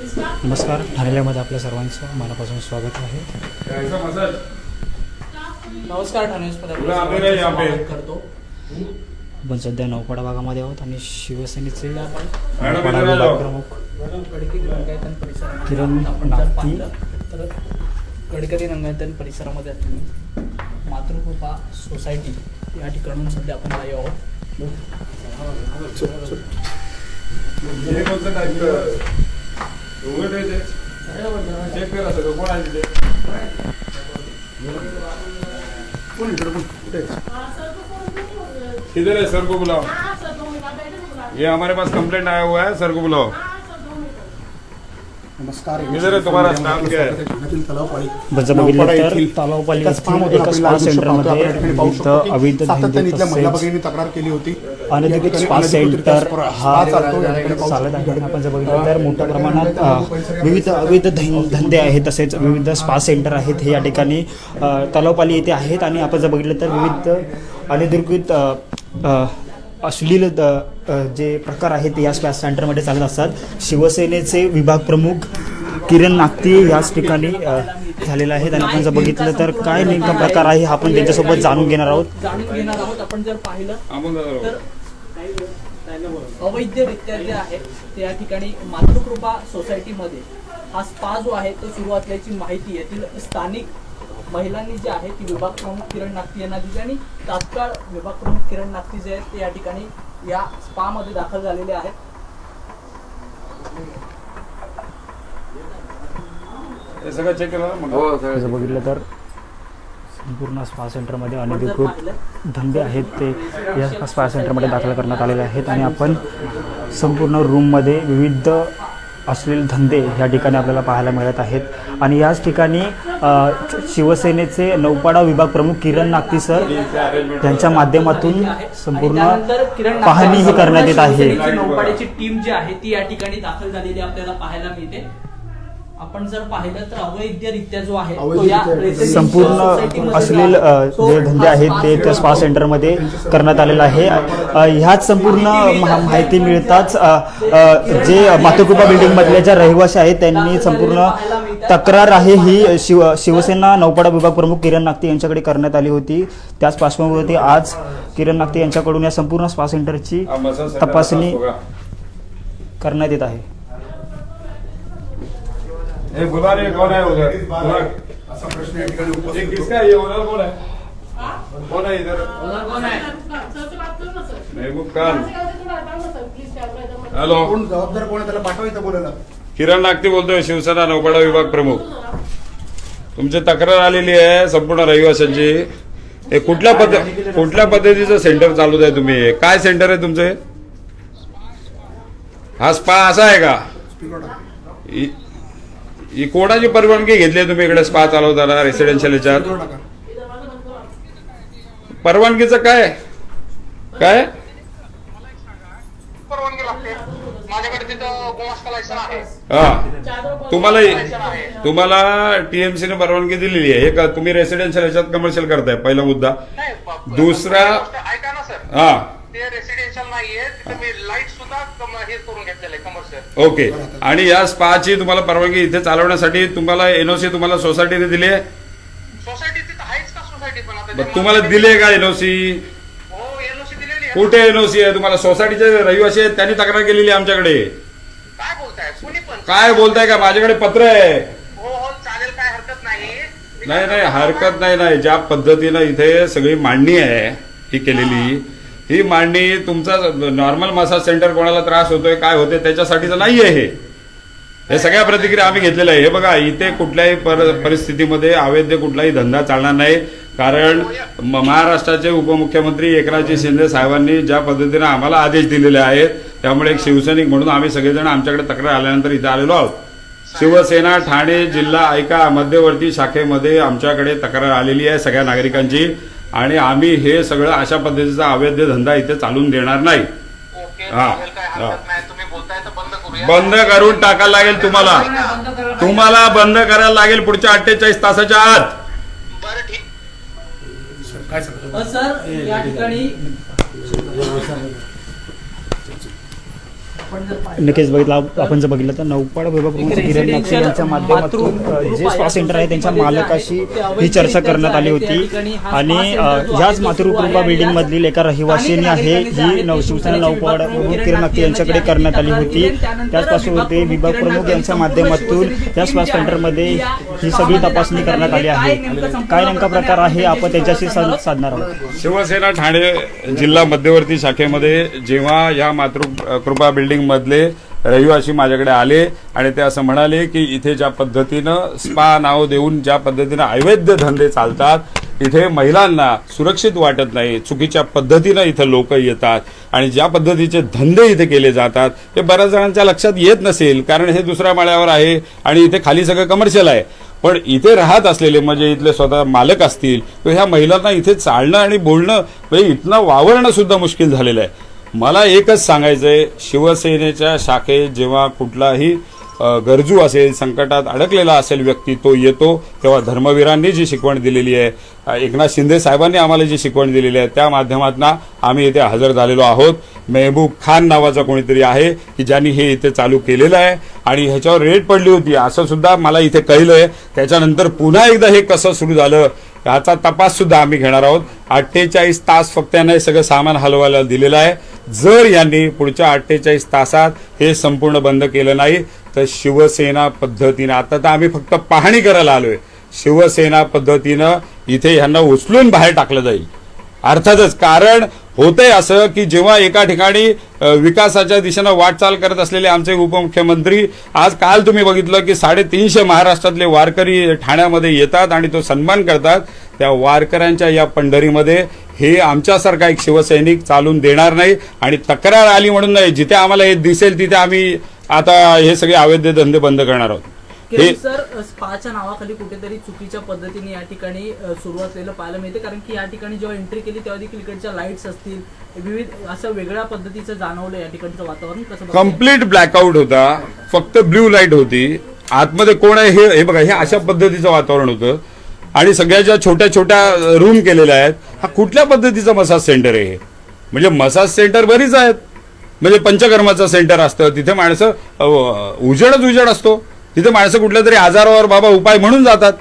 नमस्कार ठाण्यामध्ये आपल्या सर्वांचं मनापासून स्वागत आहे नमस्कार पे. करतो आपण सध्या नौपाडा भागामध्ये आहोत आणि शिवसेनेचे. प्रमुख किरण आपण जर नागती. पाहिलं तर गडकरी रंगायतन परिसरामध्ये तुम्ही मातृकृपा सोसायटी या ठिकाणून सध्या आपण लाईव्ह आहोत हे उघड आहे ते. चेक करा सगळं कोण आहे तिथे? किधर है सर को बुलाओ ये हमारे पास कंप्लेंट आया हुआ है सर को बुलाओ नमस्कार. तुम्हाला काय आहे? तर तलावपाली स्पा एका सेंटरमध्ये विविध अवैध धंदे तसेच तक्रार केली होती. अनधिकृत स्पा सेंटर हा चालतो. आहे. आपण जर बघितलं तर मोठ्या प्रमाणात अ, विविध अवैध धं- धंदे आहेत तसेच विविध स्पा सेंटर आहेत हे या ठिकाणी अ, तलावपाली येथे आहेत. आणि आपण जर बघितलं तर विविध अनधिकृत अ, अ, अश्लील द- जे प्रकार आहेत ते या स्पा सेंटरमध्ये चालत असतात. शिवसेनेचे विभाग प्रमुख किरण नागती याच ठिकाणी झालेले आहेत आणि आपण जर बघितलं तर काय नेमका प्रकार आहे हा आपण त्यांच्यासोबत जाणून घेणार आहोत. जाणून घेणार आहोत. आपण जर पाहिलं तर अवैधरित्या जे आहे ते या ठिकाणी मातृकृपा सोसायटीमध्ये. हा स्पा जो आहे तो सुरू असल्याची माहिती येथील स्थानिक महिलांनी जे आहे ती विभाग प्रमुख किरण नागती यांना दिली आणि तात्काळ विभाग प्रमुख किरण नागती जे आहेत ते या ठिकाणी या स्पामध्ये दाखल झालेले आहेत. हे सगळं चेक बघितलं तर संपूर्ण स्पा सेंटरमध्ये अनधिकृत धंदे आहेत ते या स्पा सेंटरमध्ये दाखल करण्यात आलेले आहेत आणि आपण संपूर्ण रूममध्ये विविध असलेले धंदे या ठिकाणी आपल्याला पाहायला मिळत आहेत. आणि याच ठिकाणी शिवसेनेचे नौपाडा विभाग प्रमुख किरण नागती सर यांच्या माध्यमातून संपूर्ण पाहणी ही करण्यात येत आहे. नौपाड्याची टीम जी आहे ती या ठिकाणी दाखल झालेली आपल्याला पाहायला मिळते. आपण जर पाहिलं तर अवैधरित्या जो आहे तो या संपूर्ण अश्लील जो धंदे आहेत ते त्या स्पा सेंटरमध्ये करण्यात आलेलं आहे. ह्याच संपूर्ण महा- माहिती मिळताच जे मातृकृपा बिल्डिंग मधले ज्या रहिवासी आहेत त्यांनी संपूर्ण तक्रार आहे ही शिव शिवसेना नौपाडा विभाग प्रमुख किरण नागते यांच्याकडे करण्यात आली होती. त्याच पार्श्वभूमीवरती आज किरण नागते यांच्याकडून या संपूर्ण स्पा सेंटरची तपासणी. करण्यात येत आहे. हे बुला रे कौन है उधर बुला. असा प्रश्न या ठिकाणी उपस्थित किसका है ये ओनर कौन है? कौन है इधर महबूब खान. हॅलो. कोण जबाबदार कोण आहे त्याला पाठवायचं बोलायला. किरण नागती बोलतोय शिवसेना नौपाडा विभाग प्रमुख. तुमची तक्रार आलेली आहे संपूर्ण रहिवाशांची. हे कुठल्या पद्ध कुठल्या पद्धतीचं सेंटर चालू आहे तुम्ही? काय सेंटर आहे तुमचे? हा स्पा असा आहे का? स्पीकर टाका. इ- इ कोणाची परवानगी घेतली तुम्ही इकडे स्पा चालवताना रेसिडेन्शियल याच्यात. परवानगीचं काय काय हा तुम्हाला तुम्हाला टीएमसी ने परवानगी दिलेली आहे हे का तुम्ही रेसिडेन्शियल याच्यात कमर्शियल करताय पहिला मुद्दा दुसरा- गोष्ट ऐका ना सर हा ते रेसिडेन्शियल नाहीये. तिथे मी लाइट सुद्धा कम- हे करून घेतलेलं आहे कमर्शियल ओके आणि या स्पाची तुम्हाला परवानगी इथे चालवण्यासाठी तुम्हाला एनओसी तुम्हाला सोसायटीने दिली आहे सोसायटी तिथं आहेच का सोसायटी पण आता? मग तुम्हाला दिली आहे का एनओसी हो एनओसी दिलेली आहे. कुठे एनओसी आहे? तुम्हाला सोसायटीचे रहिवासी आहेत त्यांनी तक्रार केलेली आहे आमच्याकडे. काय बोलताय? कुणी पण. काय बोलताय का? माझ्याकडे पत्र आहे. हो हो चालेल काय हरकत नाही. मी नाही नाही हरकत नाही नाही. ज्या पद्धतीनं इथे सगळी मांडणी आहे ही केलेली ही मांडणी तुमचा नॉर्मल मसाज सेंटर कोणाला त्रास होतोय काय होते त्याच्यासाठीच नाही आहे हे. हे सगळ्या प्रतिक्रिया आम्ही घेतलेल्या आहे. हे बघा इथे कुठल्याही पर परिस्थितीमध्ये अवैध कुठलाही धंदा चालणार नाही. कारण महाराष्ट्राचे उपमुख्यमंत्री एकनाथजी शिंदे साहेबांनी ज्या पद्धतीने आम्हाला आदेश दिलेले आहेत त्यामुळे एक शिवसैनिक म्हणून आम्ही सगळेजण आमच्याकडे तक्रार आल्यानंतर इथे आलेलो आहोत. शिवसेना ठाणे जिल्हा ऐका मध्यवर्ती शाखेमध्ये आमच्याकडे तक्रार आलेली आहे सगळ्या नागरिकांची. आणि आम्ही हे सगळं अशा पद्धतीचा अवैध धंदा इथे चालून देणार नाही. ओके हा, चालेल काय हा. हरकत नाही. तुम्ही बोलताय तर बंद करूया. बंद करून टाकायला लागेल तुम्हाला. तुम्हाला बंद करायला लागेल पुढच्या अठ्ठेचाळीस तासाच्या आत. काय सर या ठिकाणी नक्कीच बघितलं आपण जर बघितलं तर नौपाड विभाग किरण residential यांच्या माध्यमातून जे स्पा सेंटर आहे त्यांच्या मालकाशी ही चर्चा करण्यात आली होती. हा आणि ह्याच मातृकृपा सुरू आहे. बिल्डिंग याच मधील एका रहिवासीने आहे ही ते नवशिवसेना शिवसेनेचे नौपाड विभाग प्रमुख प्रमुख किरण नागते यांच्याकडे यांची करण्यात आली होती. त्याचपासून विभाग ते प्रमुख विभाग प्रमुख यांच्या माध्यमातून या स्पा सेंटरमध्ये ही सगळी तपासणी करण्यात आली आहे. काय नेमकं प्रकार आहे आपण त्यांच्याशी त्यांच्याशी संवाद साधणार आहोत. शिवसेना ठाणे जिल्हा मध्यवर्ती शाखेमध्ये जेव्हा या मातृकृपा बिल्डिंग मधले रहिवासी माझ्याकडे आले आणि ते असं म्हणाले की इथे ज्या पद्धतीनं स्पा नाव देऊन ज्या पद्धतीनं अवैध धंदे चालतात इथे महिलांना सुरक्षित वाटत नाही चुकीच्या पद्धतीनं इथं लोक येतात आणि ज्या पद्धतीचे धंदे इथे केले जातात हे बऱ्याच जणांच्या लक्षात येत नसेल कारण हे दुसऱ्या माळ्यावर आहे आणि इथे खाली सगळं कमर्शियल आहे. पण इथे राहत असलेले म्हणजे इथले स्वतः मालक असतील तर ह्या महिलांना इथे चालणं आणि बोलणं म्हणजे इथनं वावरणं सुद्धा मुश्किल झालेलं आहे. मला एकच सांगायचंय शिवसेनेच्या शाखेत जेव्हा कुठलाही गरजू असेल संकटात अडकलेला असेल व्यक्ती तो येतो. तेव्हा धर्मवीरांनी जी शिकवण दिलेली आहे एकनाथ शिंदे साहेबांनी आम्हाला जी शिकवण दिलेली आहे त्या माध्यमातून आम्ही इथे हजर झालेलो आहोत. मेहबूब खान नावाचा कोणीतरी आहे की ज्यांनी हे इथे चालू केलेलं आहे. आणि ह्याच्यावर रेट पडली होती असं सुद्धा मला इथे कळलं आहे त्याच्यानंतर पुन्हा एकदा हे कसं सुरू झालं याचा तपास सुद्धा आम्ही घेणार आहोत. अठ्ठेचाळीस तास फक्त यांना हे सगळं सामान हलवायला दिलेलं आहे. जर यांनी पुढच्या अठ्ठेचाळीस तासात हे संपूर्ण बंद केलं नाही तर शिवसेना पद्धतीनं आता तर आम्ही फक्त पाहणी करायला आलोय शिवसेना पद्धतीनं इथे ह्यांना उचलून बाहेर टाकलं जाईल. अर्थातच कारण होतंय असं की जेव्हा एका ठिकाणी विकासाच्या दिशेनं वाटचाल करत असलेले आमचे उपमुख्यमंत्री आज काल तुम्ही बघितलं की साडेतीनशे महाराष्ट्रातले वारकरी ठाण्यामध्ये येतात आणि तो सन्मान करतात. त्या वारकऱ्यांच्या या पंढरीमध्ये हे आमच्यासारखा एक शिवसैनिक चालून देणार नाही आणि तक्रार आली म्हणून नाही. जिथे आम्हाला हे दिसेल तिथे आम्ही आता हे सगळे अवैध धंदे बंद करणार आहोत. हे सर स्पाच्या नावाखाली कुठेतरी चुकीच्या पद्धतीने या ठिकाणी अ, सुरू असलेलं पाहायला मिळते. कारण की या ठिकाणी जेव्हा एंट्री केली तेव्हा देखील इकडच्या लाईट्स असतील. विविध असं वेगळ्या पद्धतीचं जाणवलं या ठिकाणचं वातावरण. कसं? कंप्लीट ब्लॅकआउट होता. फक्त ब्ल्यू लाइट होती. आतमध्ये कोण आहे हे बघा हे अशा पद्धतीचं वातावरण होतं. आणि सगळ्या ज्या छोट्या छोट्या रूम केलेल्या आहेत हा कुठल्या पद्धतीचा मसाज सेंटर आहे हे? म्हणजे मसाज सेंटर बरीच आहेत. म्हणजे पंचकर्माचं सेंटर असतं तिथे माणसं उजेडच उजेड असतो. तिथे माणसं कुठल्या तरी आजारावर बाबा उपाय म्हणून जातात.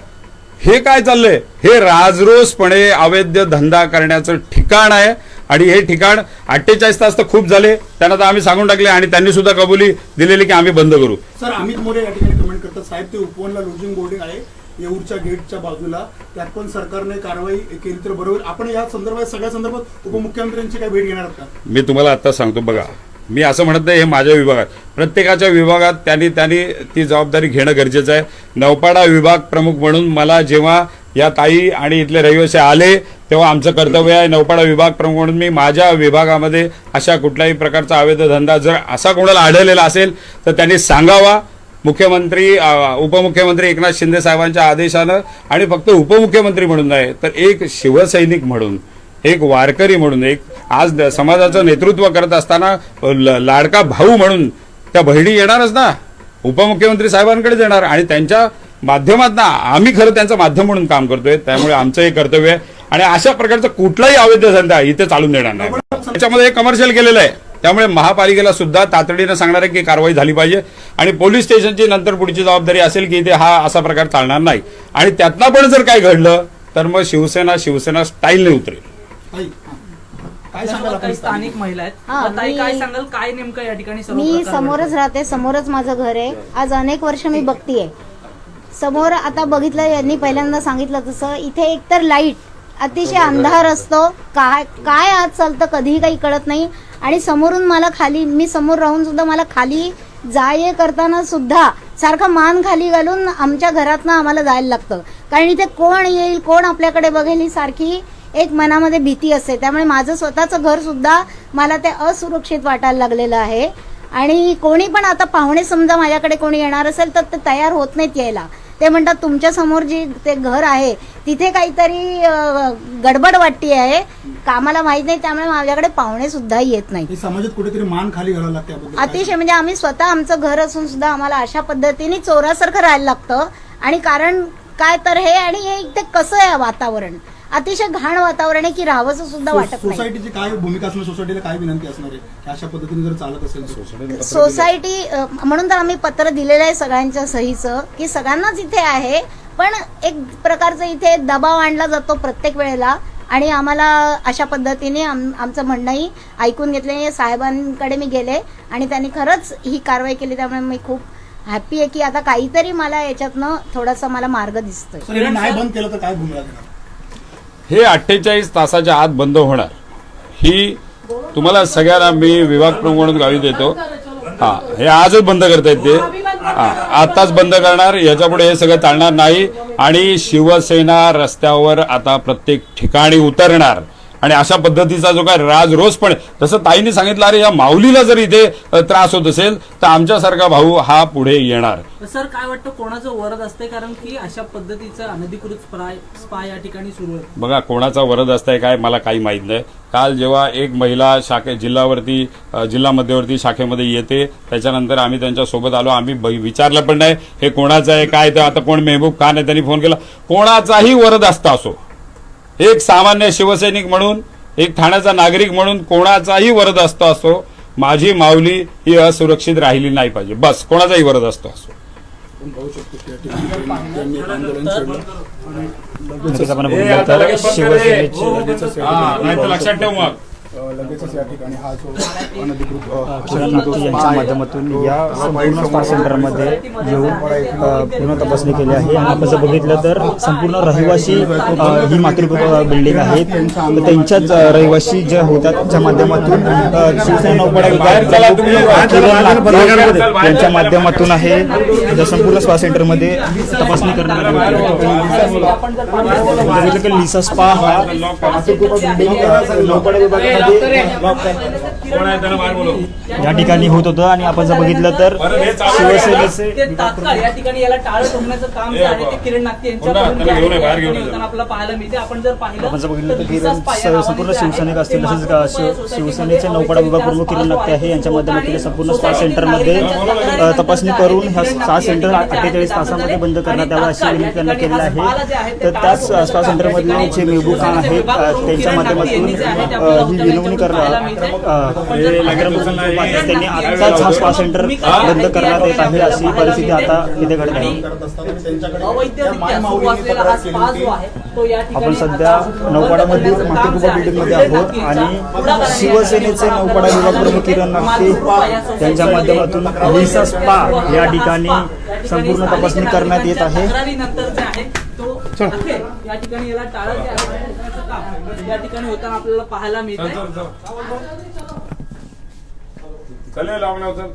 हे काय चाललंय? हे राजरोसपणे अवैध धंदा करण्याचं ठिकाण आहे. आणि हे ठिकाण अठ्ठेचाळीस तास तर खूप झाले. त्यांना तर आम्ही सांगून टाकले आणि त्यांनी सुद्धा कबुली दिलेली की आम्ही बंद करू. सर अमित मोरे या ठिकाणी कमेंट करतात. साहेब ते उपवनला लोजिंग बोर्डिंग आहे. येऊरच्या गेटच्या बाजूला त्यात पण सरकारने कारवाई केली तर बरोबर. आपण या संदर्भात सगळ्या संदर्भात उपमुख्यमंत्र्यांची काय भेट घेणार आहात का? मी तुम्हाला आता सांगतो बघा मी असं म्हणत नाही हे माझ्या विभागात. प्रत्येकाच्या विभागात त्यांनी त्यांनी ती जबाबदारी घेणं गरजेचं आहे. नौपाडा विभाग प्रमुख म्हणून मला जेव्हा या ताई आणि इथले रहिवासी आले तेव्हा आमचं कर्तव्य आहे नौपाडा विभाग प्रमुख म्हणून मी माझ्या विभागामध्ये अशा कुठल्याही प्रकारचा अवैध धंदा जर असा कोणाला आढळलेला असेल तर त्यांनी सांगावा. मुख्यमंत्री उपमुख्यमंत्री एकनाथ शिंदे साहेबांच्या आदेशानं आणि फक्त उपमुख्यमंत्री म्हणून नाही तर एक शिवसैनिक म्हणून एक वारकरी म्हणून एक आज समाजाचं नेतृत्व करत असताना लाडका भाऊ म्हणून त्या बहिणी येणारच ना. उपमुख्यमंत्री साहेबांकडे येणार आणि त्यांच्या माध्यमातून आम्ही खरं त्यांचं माध्यम म्हणून काम करतोय त्यामुळे आमचं हे कर्तव्य आहे. आणि अशा प्रकारचा कुठलाही अवैध धंदा इथे चालून देणार नाही. त्याच्यामध्ये कमर्शियल केलेलं आहे. त्यामुळे महापालिकेला सुद्धा तातडीनं सांगणार आहे की कारवाई झाली पाहिजे. आणि पोलीस स्टेशनची नंतर पुढची जबाबदारी असेल की इथे हा असा प्रकार चालणार नाही. आणि त्यातनं पण जर काय घडलं तर मग शिवसेना शिवसेना स्टाईलने उतरेल. स्थानिक महिला आहेत. हा, मी- काय सांगाल? काय नेमकं या ठिकाणी सर्व मी प्रकार समोरच? राहते समोरच माझं घर आहे. आज अनेक वर्ष मी बघतीये. समोर आता बघितलं यांनी पहिल्यांदा सांगितलं तसं इथे एकतर लाइट अतिशय अंधार असतो. काय काय आज चालतं कधीही काही कळत नाही. आणि समोरून मला खाली मी समोर राहून सुद्धा मला खाली जा ये करताना सुद्धा सारखं मान खाली घालून आमच्या घरातनं आम्हाला जायला लागतं. कारण इथे कोण येईल कोण आपल्याकडे बघेल ही सारखी एक मनामध्ये भीती असते. त्यामुळे माझं स्वतःचं घर सुद्धा मला ते असुरक्षित वाटायला लागलेलं आहे. आणि कोणी पण आता पाहुणे समजा माझ्याकडे कोणी येणार असेल तर ते तयार होत नाहीत यायला. ते म्हणतात तुमच्यासमोर जी ते घर आहे तिथे काहीतरी गडबड वाटती आहे. कामाला माहीत नाही त्यामुळे माझ्याकडे पाहुणे सुद्धा येत नाहीत. हे समाजात कुठेतरी मान खाली घालावं लागते अतिशय म्हणजे आम्ही स्वतः आमचं घर असून सुद्धा आम्हाला अशा पद्धतीने चोरासारखं राहायला लागतं. आणि कारण काय तर हे आणि हे ते कसं आहे वातावरण? अतिशय घाण वातावरण आहे की राहावंसं सुद्धा वाटत नाही. सोसायटीची काय भूमिका असणार? सोसायटीला काय विनंती असणार आहे? की अशा पद्धतीने जर चालत असेल तर? सोसायटी अ, म्हणून तर आम्ही पत्र दिलेलं आहे सगळ्यांच्या सहीचं की सगळ्यांनाच इथे आहे पण एक प्रकारचा इथे दबाव आणला जातो प्रत्येक वेळेला. आणि आम्हाला अशा पद्धतीने आम आमचं म्हणणंही ऐकून घेतले साहेबांकडे मी गेले आणि त्यांनी खरंच ही कारवाई केली त्यामुळे मी खूप हॅप्पी आहे की आता काहीतरी मला याच्यातनं थोडासा मला मार्ग दिसतोय. सर नाही बंद केलं तर काय भूमिका देणार? हे अठ्ठेचाळीस तासाच्या आत बंद होणार. ही तुम्हाला सगळ्यांना मी विभाग प्रमुख म्हणून गावी देतो. हा हे आजच बंद करतायत ते. हां आताच बंद करणार. याच्यापुढे हे सगळं चालणार नाही. आणि शिवसेना रस्त्यावर आता प्रत्येक ठिकाणी उतरणार. आणि अशा पद्धतीचा जो काय राजरोष पण आहे, जसं ताईंनी सांगितलं अरे या माऊलीला जर इथे त्रास होत असेल तर आमच्यासारखा भाऊ हा पुढे येणार. सर काय वाटतं कोणाचं वरद असते कारण की अशा पद्धतीचं अनधिकृत स्पा या ठिकाणी सुरू आहे. बघा कोणाचा वरद असतंय काय मला काही माहीत नाही. काल जेव्हा एक महिला शाखे जिल्हावरती जिल्हा मध्यवर्ती शाखेमध्ये येते त्याच्यानंतर आम्ही त्यांच्यासोबत आलो. आम्ही विचारलं पण नाही हे कोणाचं आहे? काय तर आता कोण मेहबूब खान आहे? त्यांनी फोन केला. कोणाचाही वरद असता असो. एक सामान्य शिवसैनिक म्हणून एक ठाण्याचा नागरिक म्हणून कोणाचाही वरद असतो असो माझी माऊली ही असुरक्षित राहिली नाही पाहिजे. बस कोणाचाही वरद असतो असो. शिवसेनेचे नाही तर लक्षात ठेव मग. लगेचच या ठिकाणी हा जो अनधिकृत अं, किरण नागटी यांच्या माध्यमातून या संपूर्ण स्पा सेंटरमध्ये येऊन पूर्ण तपासणी केली आहे. आणि आपण जर बघितलं तर संपूर्ण रहिवासी ही मातृकृपा बिल्डिंग आहेत त्यांच्याच रहिवासी ज्या होत्या त्यांच्या माध्यमातून शिवसेना नौपाडा विभाग यांच्या माध्यमातून आहे. त्या संपूर्ण स्पा सेंटरमध्ये तपासणी करण्यात लिसा स्पा हा मातृकृपा बिल्डिंग नौपाडा विभागामध्ये कोण आहे त्याला बाहेर बोलव या ठिकाणी होत होतं आणि आपण जर बघितलं तर हे. शिवसेनेचे ते तात्काळ या ठिकाणी याला टाळं ठोकण्याचं काम जे आहे ते किरण नागते पुन्हा यांच्याकडून जे त्याला घेऊन ये, आहे बाहेर ते घेऊन ये. होताना आपल्याला पाहायला मिळते आपण जर पाहिलं आपण जर बघितलं तर किरण संपूर्ण शिवसैनिक असतील ते तसेच शिवसेनेचे नौपाडा विभाग प्रमुख किरण नागटे आहे यांच्या माध्यमातून संपूर्ण स्पा सेंटरमध्ये तपासणी करून ह्या स्पा सेंटर अठ्ठेचाळीस तासामध्ये बंद करण्यात यावं अशी विनंती त्यांना केलेली आहे. तर त्याच स्पा सेंटरमधले जे मेहबूब खान आहेत त्यांच्या माध्यमातून ही विनवणी करणार त्यांनी आत्ताच हा स्पा सेंटर बंद करण्यात येत आहे अशी परिस्थिती आता तिथे घडत आहे. हा आपण सध्या नौपाडामध्ये जे बिल्डिंगमध्ये आहे, आहोत आणि शिवसेनेचे नौपाडा विभाग प्रमुख किरण नागटे यांच्या माध्यमातून लिसा स्पा या ठिकाणी संपूर्ण तपासणी करण्यात येत आहे. ठिकाणी याला या ठिकाणी होताना आपल्याला पाहायला मिळतं चले लावणार चल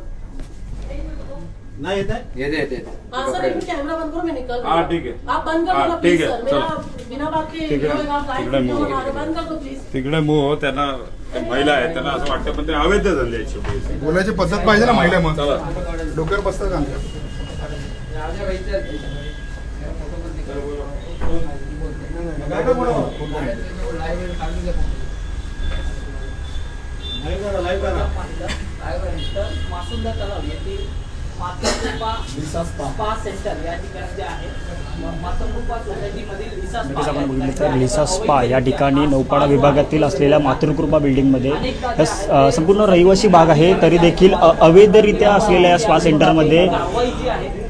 नाही येत आहे हाँ सर एक मिनट कैमरा बंद करो मैं निकल रही हाँ, हूँ। ठीक है। आप बंद कर हाँ, दो ना ठीक प्लीज है, सर मेरा चलो। बिना बात के ठीक है। जो है आप लाइव तिकडे वीडियो move बना रहे हो, बंद कर दो प्लीज तिकडे मोह त्यांना ते महिला आहेत त्यांना असं वाटतं पण ते अवैध धंदे आहेत शेवटी. बोलायची पद्धत पाहिजे ना महिला मग चला डोक्यावर बसतं का आमच्या मासुंदा तलाव येथील मातृकृपा येते स्पा. स्पा सेंटर या ठिकाणी जे आहे. म- मातृकृपा सोसायटीमधील लिसा स्पा या ठिकाणी नौपाडा विभागातील असलेल्या मातृकृपा बिल्डिंगमध्ये संपूर्ण रहिवासी भाग आहे. तरी देखील अवैधरित्या असलेल्या या स्पा सेंटरमध्ये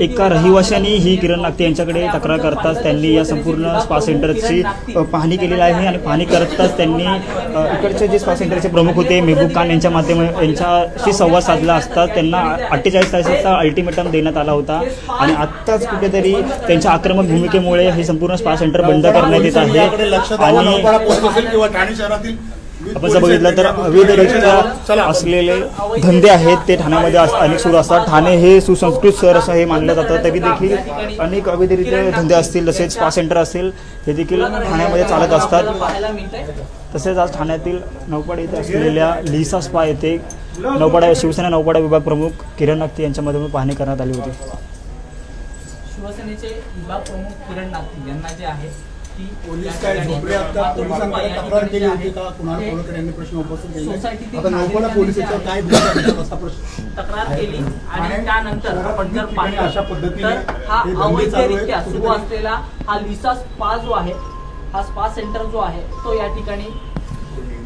एका रहिवाशांनी ही किरण नागते यांच्याकडे तक्रार करताच त्यांनी या संपूर्ण स्पा सेंटरची पाहणी केलेली आहे आणि पाहणी करताच त्यांनी इकडचे जे स्पा सेंटरचे प्रमुख होते मेहबूब खान यांच्या माध्यम यांच्याशी संवाद साधला असता त्यांना अठ्ठेचाळीस तासाचा अल्टिमेटम देण्यात आला होता. आणि आत्ताच कुठेतरी त्यांच्या आक्रमक भूमिकेमुळे हे संपूर्ण स्पा सेंटर बंद करण्यात येत आहे. आणि पोलीस असेल किंवा ठाणे शहरातील विविध आपण जर बघितलं तर अवैधरित्या असलेले धंदे आहेत ते ठाण्यामध्ये अनेक सुरू असतात. ठाणे हे सुसंस्कृत शहर असं हे मानलं जातं. तरी देखील अनेक अवैधरित्या धंदे असतील तसेच स्पा सेंटर असेल हे देखील ठाण्यामध्ये चालत असतात. तसेच आज ठाण्यातील नौपाडा येथे असलेल्या लिसा स्पा येथे नौपाडा शिवसेना नौपाडा विभाग प्रमुख किरण नागते यांच्या माध्यमातून पाहणी करण्यात आली होती. शिवसेनेचे विभाग प्रमुख किरण नागती यांना जे आहे तक्रार केली आणि त्यानंतर आपण जर पाहिलं तर अवैधरित्या सुरू असलेला हा लिसा स्पा जो आहे हा स्पा सेंटर जो आहे तो या ठिकाणी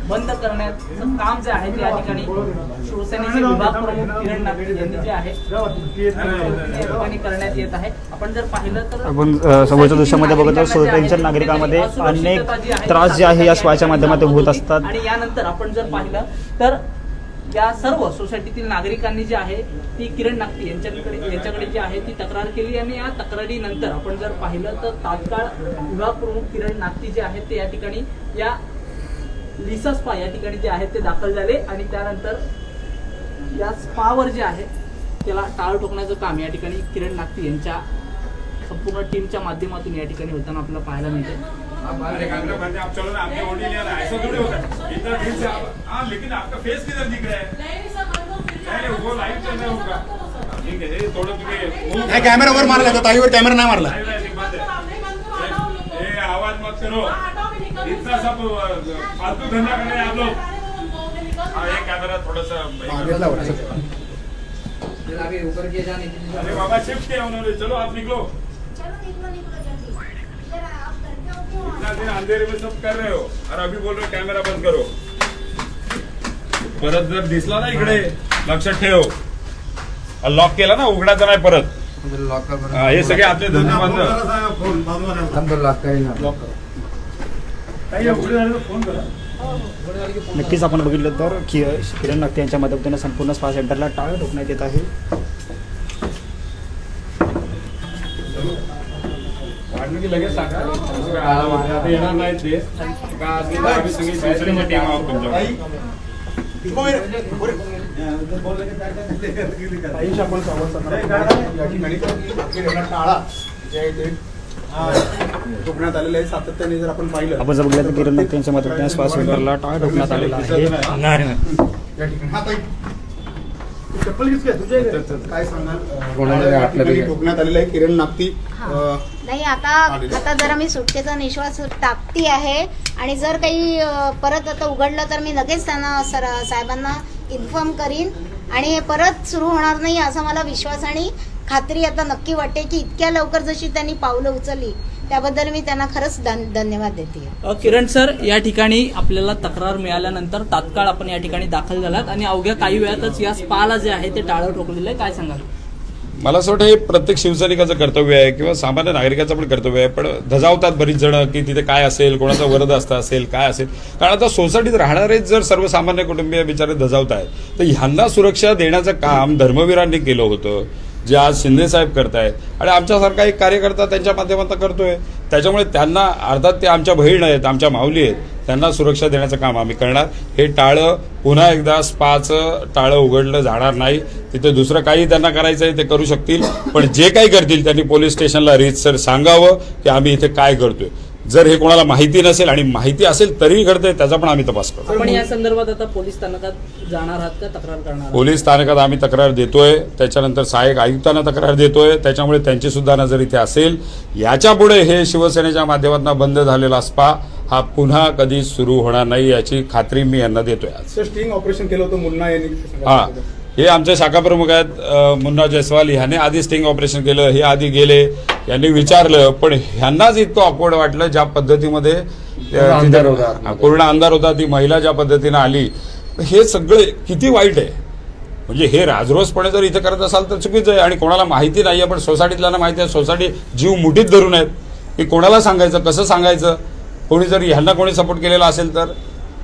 बंद करण्याचं काम जे आहे ते या ठिकाणी शिवसेनेचे विभाग प्रमुख किरण नागरी यांनी जे आहे ठिकाणी करण्यात येत आहे. आपण जर पाहिलं तर आपण समोरच्या दृश्यामध्ये बघत सोसायटीच्या नागरिकांमध्ये अनेक त्रास जे आहे या स्पाच्या माध्यमातून होत. असतात. आणि यानंतर आपण जर पाहिलं तर या सर्व सोसायटीतील नागरिकांनी जे आहे ती किरण नागती यांच्याकडे यांच्याकडे जी आहे ती तक्रार केली आणि या तक्रारीनंतर आपण जर पाहिलं तर तात्काळ विभाग प्रमुख किरण नागती जे आहेत ते या ठिकाणी या लिसा स्पा या ठिकाणी जे आहेत ते दाखल झाले आणि त्यानंतर या स्पावर जे आहे त्याला टाळ टोकण्याचं काम या ठिकाणी किरण नागती यांच्या संपूर्ण टीमच्या माध्यमातून या ठिकाणी होताना आपल्याला पाहायला मिळते अरे आप चलो ना आपने वोट ही ऐसा थोड़ी होता है इतना दिन से आप हाँ लेकिन आपका फेस किधर दिख रहा है नहीं वो लाइव चल रहा होगा ठीक है हे थोडं तुम्ही नाही कॅमेरा वर मारला का ताईवर कॅमेरा नाही मारला. आवाज मत करो निकल इतना सब फालतू धंधा कर रहे हैं आप लोग मैं निकल हाँ ये कैमरा थोड़ा सा घेतला बरं. अरे बाबा शिफ्ट किया उन्होंने चलो आप निकलो इतना दिन अंधेरे में सब कर रहे हो? और अभी बोल रहे हो कैमरा बंद करो। परत जर दिसला ना इकडे लक्षात ठेव. लॉक केला ना उघडायचा नाही परत. हा, हे सगळे आपले धंदे बंद. फोन बाजूला नक्कीच आपण बघितलं तर कि किरण नक्की यांच्या मदतीने संपूर्ण स्पा सेंटरला टाळ ठोकण्यात येत आहे. की लगेच सांगा. आता येणार नाही ते. का असली तर आम्ही सगळी शिवसेनेची टीम आहोत तुमच्याकडे? ताईंशी आपण संवाद साधणार या ठिकाणी किरण टाळा जे आहे ते ठोकण्यात आलेलं आहे सातत्याने जर आपण पाहिलं आपण जर बघितलं तर किरण नक्की यांच्या मदतीने सेंटरला टाळ ठोकण्यात आलेला आहे. या ठिकाणी. काय सांगाल अं, या ठिकाणी ठोकण्यात आलेलं आहे किरण नागती अं, नाही आता आता जरा मी सुटकेचा निश्वास टाकती आहे आणि जर काही परत आता उघडलं तर मी लगेच त्यांना सर साहेबांना इन्फॉर्म करीन आणि हे परत सुरू होणार नाही असा मला विश्वास आणि खात्री आता नक्की वाटते की इतक्या लवकर जशी त्यांनी पावलं उचलली त्याबद्दल मी त्यांना खरंच धन- धन्यवाद देते. किरण सर या ठिकाणी आपल्याला तक्रार मिळाल्यानंतर तात्काळ आपण या ठिकाणी दाखल झालात आणि अवघ्या काही वेळातच या स्पाला जे आहे ते टाळं ठोकलेलं आहे. काय सांगाल? मला असं वाटतं हे प्रत्येक शिवसैनिकाचं कर्तव्य आहे किंवा सामान्य नागरिकाचं पण कर्तव्य आहे पण धजावतात बरीच जण की तिथे काय असेल कोणाचा वरद असता असेल काय असेल. कारण आता सोसायटीत राहणारेच जर सर्वसामान्य कुटुंबीय बिचारे धजावत आहेत तर ह्यांना सुरक्षा देण्याचं काम धर्मवीरांनी केलं होतं. जे आज शिंदे साहेब करतायत. आणि आमच्यासारखा एक कार्यकर्ता त्यांच्या माध्यमातून करतोय. त्याच्यामुळे त्यांना अर्थात ते आमच्या बहीण आहेत आमच्या माऊली आहेत. त्यांना सुरक्षा देण्याचं काम आम्ही करणार. हे टाळं पुन्हा एकदा स्पाचं टाळं उघडलं जाणार नाही. तिथे दुसरं काही त्यांना करायचं आहे ते करू शकतील. पण जे काही करतील त्यांनी पोलीस स्टेशनला रीतसर सांगावं की आम्ही इथे काय करतोय. जर हे कोणाला माहिती नसेल आणि माहिती असेल तरीही घडतंय त्याचा पण आम्ही तपास करू आपण या संदर्भात आता पोलीस स्थानकात जाणार आहात का? तक्रार करणार? पोलीस स्थानकात आम्ही तक्रार देतोय. त्याच्यानंतर सहाय्यक आयुक्तांना तक्रार देतोय. त्याच्यामुळे त्यांची सुद्धा नजर इथे असेल. याच्यापुढे हे शिवसेनेच्या माध्यमातून बंद झालेला स्पा हा पुन्हा कधी सुरू होणार नाही याची खात्री मी यांना देतोय आज. स्टिंग ऑपरेशन केलं होतं मुन्ना यांनी. हा. हे आमचे शाखा प्रमुख आहेत मुन्ना जयस्वाल. ह्याने आधी स्टिंग ऑपरेशन केलं हे आधी गेले. यांनी विचारलं पण ह्यांनाच इतकं ऑकवर्ड वाटलं ज्या पद्धतीमध्ये पूर्ण अंधार होता. ती महिला ज्या पद्धतीनं आली हे सगळे किती वाईट आहे. म्हणजे हे राजरोसपणे जर इथे करत असाल तर चुकीचं आहे. आणि कोणाला माहिती नाही आहे पण सोसायटीतल्यांना माहिती आहे. सोसायटी जीव मुठीत धरून आहेत. की कोणाला सांगायचं कसं सांगायचं? कोणी जर ह्यांना कोणी सपोर्ट केलेला असेल तर?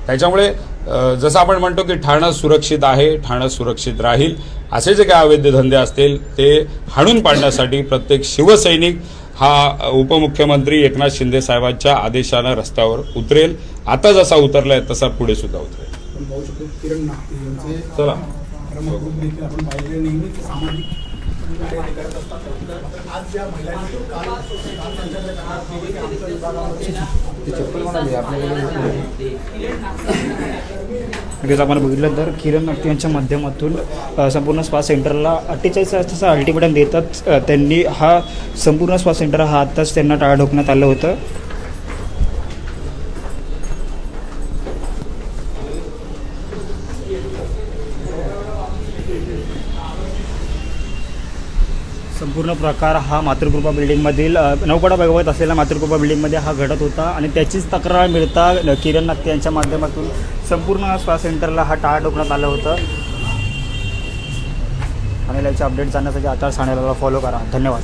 त्याच्यामुळे जसं आपण म्हणतो की ठाणं सुरक्षित आहे ठाणं सुरक्षित राहील. असे जे काही अवैध धंदे असतील ते हाणून पाडण्यासाठी प्रत्येक शिवसैनिक हा उपमुख्यमंत्री एकनाथ शिंदे साहेबांच्या आदेशानं रस्त्यावर उतरेल. आता जसा उतरलाय तसा पुढे सुद्धा उतरेल. चला. प्रमुख नक्कीच आपण बघितलं तर किरण नक्की यांच्या माध्यमातून संपूर्ण स्पा सेंटरला अठ्ठेचाळीस तासाचा अल्टिमेटम देतात. त्यांनी हा संपूर्ण स्पा सेंटर हा आत्ताच त्यांना टाळा ठोकण्यात आलं होतं. संपूर्ण प्रकार हा मातृकृपा बिल्डिंगमधील अ, नौपाडा असलेल्या मातृकृपा बिल्डिंगमध्ये हा घडत होता आणि त्याचीच तक्रार मिळता किरण नागते यांच्या माध्यमातून संपूर्ण स्पा सेंटरला हा टाळा टोकण्यात आलं होतं. आणि याचे अपडेट जाण्यासाठी आता ठाण्याला फॉलो करा. धन्यवाद.